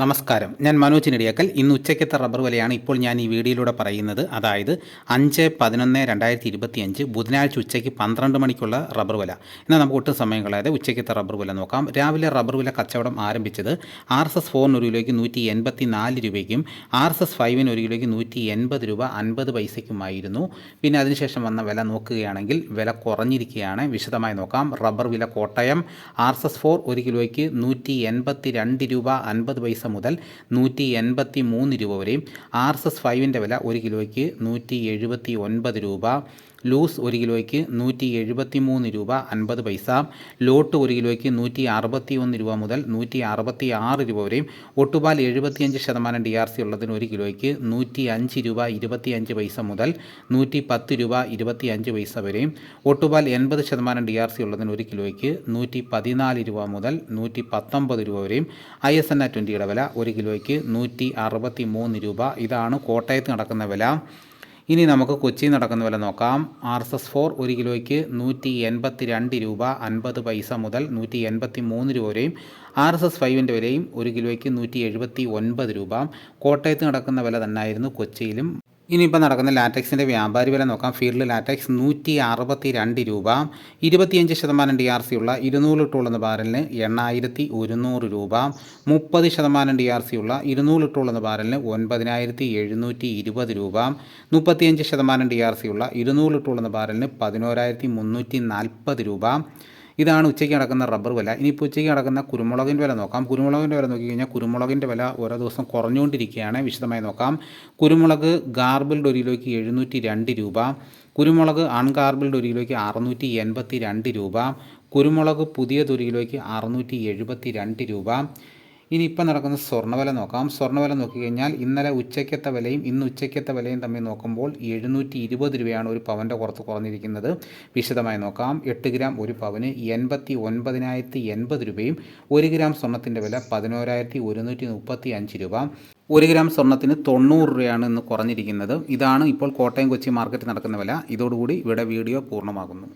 നമസ്കാരം. ഞാൻ മനോജ് നെടിയക്കൽ ഇന്ന് ഉച്ചയ്ക്കത്തെ റബ്ബർ വിലയാണ് ഇപ്പോൾ ഞാൻ ഈ വീഡിയോയിലൂടെ പറയുന്നത്. അതായത് അഞ്ച് പതിനൊന്ന് രണ്ടായിരത്തി ഇരുപത്തി അഞ്ച് ബുധനാഴ്ച ഉച്ചയ്ക്ക് പന്ത്രണ്ട് മണിക്കുള്ള റബ്ബർ വില. എന്നാൽ നമുക്ക് ഒട്ടും സമയം കളയാതെ ഉച്ചയ്ക്കത്തെ റബ്ബർ വില നോക്കാം. രാവിലെ റബ്ബർ വില കച്ചവടം ആരംഭിച്ചത് ആർ എസ് എസ് ഫോറിന് ഒരു കിലോയ്ക്ക് നൂറ്റി എൺപത്തി നാല് രൂപയ്ക്കും ആർ എസ് എസ് ഫൈവിന് ഒരു കിലോയ്ക്ക് നൂറ്റി എൺപത് രൂപ അൻപത് പൈസയ്ക്കുമായിരുന്നു. പിന്നെ അതിനുശേഷം വന്ന വില നോക്കുകയാണെങ്കിൽ വില കുറഞ്ഞിരിക്കുകയാണ്. വിശദമായി നോക്കാം. റബ്ബർ വില Kottayam R S S four ഒരു കിലോയ്ക്ക് നൂറ്റി എൺപത്തി രണ്ട് രൂപ അൻപത് പൈസ മുതൽ നൂറ്റി എൺപത്തി മൂന്ന് രൂപ വരെയും ആർ എസ് എസ് ഫൈവിന്റെ വില ഒരു കിലോയ്ക്ക് നൂറ്റി എഴുപത്തി ഒൻപത് രൂപ ലൂസ് ഒരു കിലോയ്ക്ക് നൂറ്റി എഴുപത്തി മൂന്ന് രൂപ അൻപത് പൈസ ലോട്ട് ഒരു കിലോയ്ക്ക് നൂറ്റി അറുപത്തി ഒന്ന് രൂപ മുതൽ നൂറ്റി അറുപത്തി ആറ് രൂപ വരെയും ഒട്ടുപാൽ എഴുപത്തിയഞ്ച് ശതമാനം ഡി ആർ സി ഉള്ളതിന് ഒരു കിലോയ്ക്ക് നൂറ്റി അഞ്ച് രൂപ ഇരുപത്തിയഞ്ച് പൈസ മുതൽ നൂറ്റി പത്ത് രൂപ ഇരുപത്തി അഞ്ച് പൈസ വരെയും ഒട്ടുപാൽ എൺപത് ശതമാനം ഡി ആർ സി ഉള്ളതിന് ഒരു കിലോയ്ക്ക് നൂറ്റി പതിനാല് രൂപ മുതൽ നൂറ്റി പത്തൊമ്പത് രൂപ വരെയും ഐ എസ് എൻ ആ ട്വന്റിയുടെ വില ഒരു കിലോയ്ക്ക് നൂറ്റി അറുപത്തി മൂന്ന് രൂപ. ഇതാണ് കോട്ടയത്ത് നടക്കുന്ന വില. ഇനി നമുക്ക് കൊച്ചി നടക്കുന്ന വില നോക്കാം. ആർ എസ് എസ് ഫോർ ഒരു കിലോയ്ക്ക് നൂറ്റി എൺപത്തി രണ്ട് രൂപ അൻപത് പൈസ മുതൽ നൂറ്റി എൺപത്തി മൂന്ന് രൂപ വരെയും ആർ എസ് എസ് ഫൈവിന്റെ വിലയും ഒരു കിലോയ്ക്ക് നൂറ്റി എഴുപത്തി ഒൻപത് രൂപ. കോട്ടയത്ത് നടക്കുന്ന വില തന്നെയായിരുന്നു കൊച്ചിയിലും ഇനിയിപ്പോൾ നടക്കുന്ന ലാറ്റക്സിന്റെ വ്യാപാരി വില നോക്കാം. ഫീൽഡ് ലാറ്റക്സ് നൂറ്റി അറുപത്തി രണ്ട് രൂപ. ഇരുപത്തിയഞ്ച് ശതമാനം ഡി ആർ സി ഉള്ള ഇരുന്നൂറ് ലിറ്ററുള്ള ബാരലിന് എണ്ണായിരത്തി ഒരുന്നൂറ് രൂപ. മുപ്പത് ശതമാനം ഡി ആർ സി ഉള്ള ഇരുന്നൂറ് ലിറ്ററുള്ള ബാരലിന് ഒൻപതിനായിരത്തി എഴുന്നൂറ്റി ഇരുപത് രൂപ. മുപ്പത്തിയഞ്ച് ശതമാനം ഡി ആർ സി ഉള്ള ഇരുന്നൂറ് ലിറ്ററുള്ള ബാരലിന് പതിനോരായിരത്തി മുന്നൂറ്റി നാൽപ്പത് രൂപ. ഇതാണ് ഉച്ചയ്ക്ക് നടക്കുന്ന റബ്ബർ വില. ഇനിയിപ്പോൾ ഉച്ചയ്ക്ക് നടക്കുന്ന കുരുമുളകിന്റെ വില നോക്കാം. കുരുമുളകിന്റെ വില നോക്കി കഴിഞ്ഞാൽ കുരുമുളകിന്റെ വില ഓരോ ദിവസം കുറഞ്ഞുകൊണ്ടിരിക്കുകയാണ്. വിശദമായി നോക്കാം. കുരുമുളക് ഗാർബിൾഡ് ഒരു കിലോയ്ക്ക് എഴുന്നൂറ്റി രണ്ട് രൂപ. കുരുമുളക് അൺഗാർബിൾഡ് ഒരു കിലോയ്ക്ക് അറുന്നൂറ്റി എൺപത്തി രണ്ട് രൂപ. കുരുമുളക് പുതിയത് ഒരു കിലോയ്ക്ക് അറുന്നൂറ്റി എഴുപത്തി രണ്ട് രൂപ. ഇനി ഇപ്പം നടക്കുന്ന സ്വർണവില നോക്കാം. സ്വർണവില നോക്കിക്കഴിഞ്ഞാൽ ഇന്നലെ ഉച്ചയ്ക്കത്തെ വിലയും ഇന്ന് ഉച്ചയ്ക്കത്തെ വിലയും തമ്മിൽ നോക്കുമ്പോൾ എഴുന്നൂറ്റി ഇരുപത് രൂപയാണ് ഒരു പവന്റെ പുറത്ത് കുറഞ്ഞിരിക്കുന്നത്. വിശദമായി നോക്കാം. എട്ട് ഗ്രാം ഒരു പവന് എൺപത്തി ഒൻപതിനായിരത്തി എൺപത് രൂപയും ഒരു ഗ്രാം സ്വർണത്തിന്റെ വില പതിനോരായിരത്തി ഒരുന്നൂറ്റി മുപ്പത്തി അഞ്ച് രൂപ. ഒരു ഗ്രാം സ്വർണത്തിന് തൊണ്ണൂറ് രൂപയാണ് ഇന്ന് കുറഞ്ഞിരിക്കുന്നത്. ഇതാണ് ഇപ്പോൾ കോട്ടയം കൊച്ചി മാർക്കറ്റ് നടക്കുന്ന വില. ഇതോടുകൂടി ഇവിടെ വീഡിയോ പൂർണമാകുന്നു.